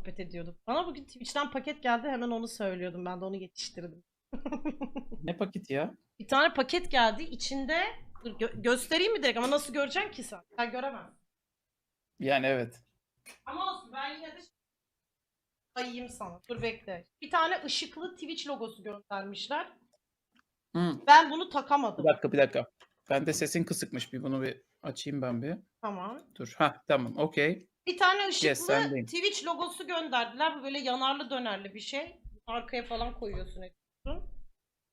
sohbet ediyorduk. Bana bugün Twitch'ten paket geldi hemen onu söylüyordum. Ben de onu yetiştirdim. Ne paketi ya? Bir tane paket geldi. içinde Dur, gö- göstereyim mi direkt ama nasıl göreceksin ki sen? Sen göremezsin. Yani evet. Ama olsun ben yine de ayayım sana. Dur bekle. Bir tane ışıklı Twitch logosu göndermişler. Hı. Ben bunu takamadım. Bir dakika bir dakika. Ben de sesin kısıkmış. Bir bunu bir açayım ben bir. Tamam. Dur. Ha tamam. Okey. Bir tane ışıklı sendeyim. Twitch logosu gönderdiler. Bu böyle yanarlı dönerli bir şey. Arkaya falan koyuyorsun. ediyorsun.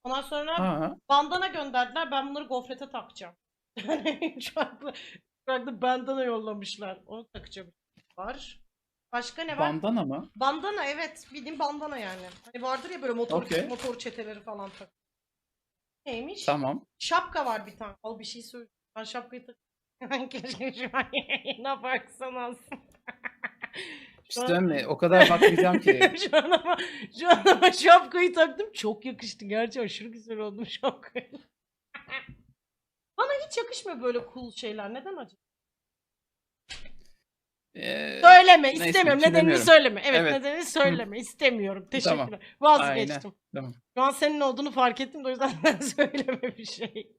Ondan sonra Ha. bandana gönderdiler. Ben bunları gofrete takacağım. Yani farklı, üç farklı bandana yollamışlar. Onu takacağım. Var. Başka ne var? Bandana mı? bandana evet. Bildiğin bandana yani. Hani vardır ya böyle motor Okey. motor çeteleri falan tak. Neymiş? Tamam. Şapka var bir tane. Al bir şey söyle. Ben şapkayı tak. Keşke şu an yayına baksan aslında. Şu an- İşte mi? O kadar bakmayacağım ki. şu an ama şu an ama şapkayı taktım. Çok yakıştı. Gerçi aşırı güzel oldu şapkayı. Bana hiç yakışmıyor böyle cool şeyler. Neden acaba? Ee, Söyleme. neyse, istemiyorum. Nedenini söyleme. Evet, Evet. nedenini söyleme. istemiyorum. Teşekkürler. Tamam. Vazgeçtim. Tamam. Şu an senin olduğunu fark ettim de o yüzden söyleme bir şey.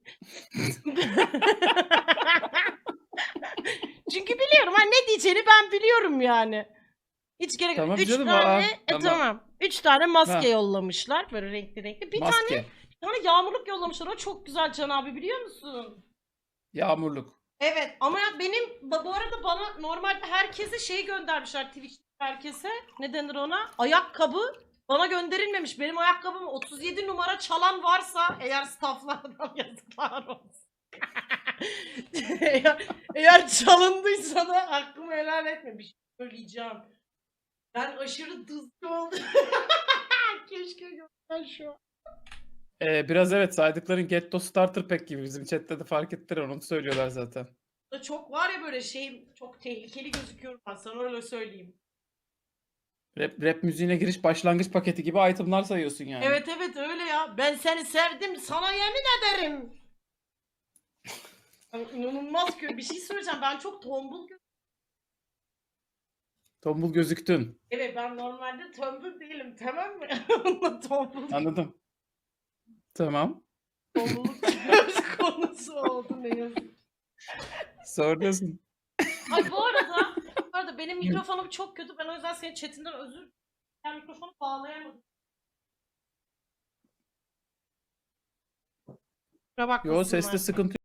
Çünkü biliyorum ha ne diyeceğini ben biliyorum yani. Hiç gerek yok. Tamam Üç canım, tane, aa, e, tamam. tamam. Üç tane maske Ha. yollamışlar böyle renkli renkli. Bir tane, Maske. bir tane yağmurluk yollamışlar. O çok güzel Can abi biliyor musun? Yağmurluk. Evet ama benim bu arada bana normalde herkese şey göndermişler Twitch herkese. Ne denir ona? Ayakkabı. Bana gönderilmemiş. Benim ayakkabım 37 numara çalan varsa eğer stafflardan yazıklar olsun. eğer, çalındıysa da hakkımı helal etmemiş. Söyleyeceğim. Ben aşırı dızlı oldum. Keşke görsen şu an. Ee, biraz evet saydıkların Getto Starter Pack gibi bizim chatte de fark ettiler onu söylüyorlar zaten. Da Çok var ya böyle şey çok tehlikeli gözüküyorum ben sana öyle söyleyeyim. Rap, rap müziğine giriş başlangıç paketi gibi itemlar sayıyorsun yani. Evet evet öyle ya. Ben seni sevdim. Sana yemin ederim. Yani inanılmaz kötü. Bir şey söyleyeceğim. Ben çok tombul gö- Tombul gözüktün. Evet ben normalde tombul değilim tamam mı? Ama tombul Anladım. Tamam. tombuluk söz konusu oldu ne yazık. Sonrasın. Ay bu arada, bu arada benim mikrofonum çok kötü. Ben o yüzden senin chatinden özür dilerim. Ben mikrofonu bağlayamadım. Kusura bakmasınlar. Yo seste sıkıntı